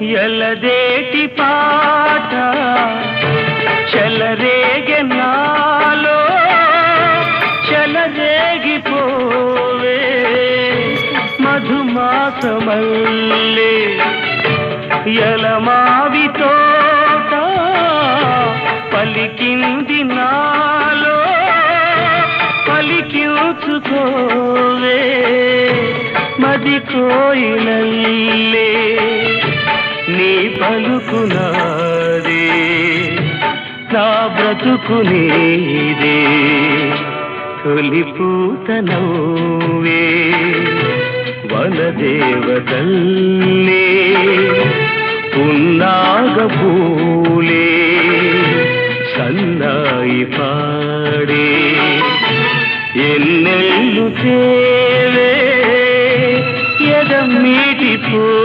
ఎలదేటి పాట చెలరేగె నాలో చెలరేగిపోవే. మధుమాసమల్లే ఎలమావి తోట పలికింది నాలో పలికించుకోవే. మది కోయిలల్లే పలుకునాది. నా బ్రతుకు నీదే. తొలి పూత నవ్వే వనదేవతల్లే పున్నాగ పూలే. సన్నాయి పాడే. ఎన్నెల్లు తేవే. ఎదమ్మీటి పూ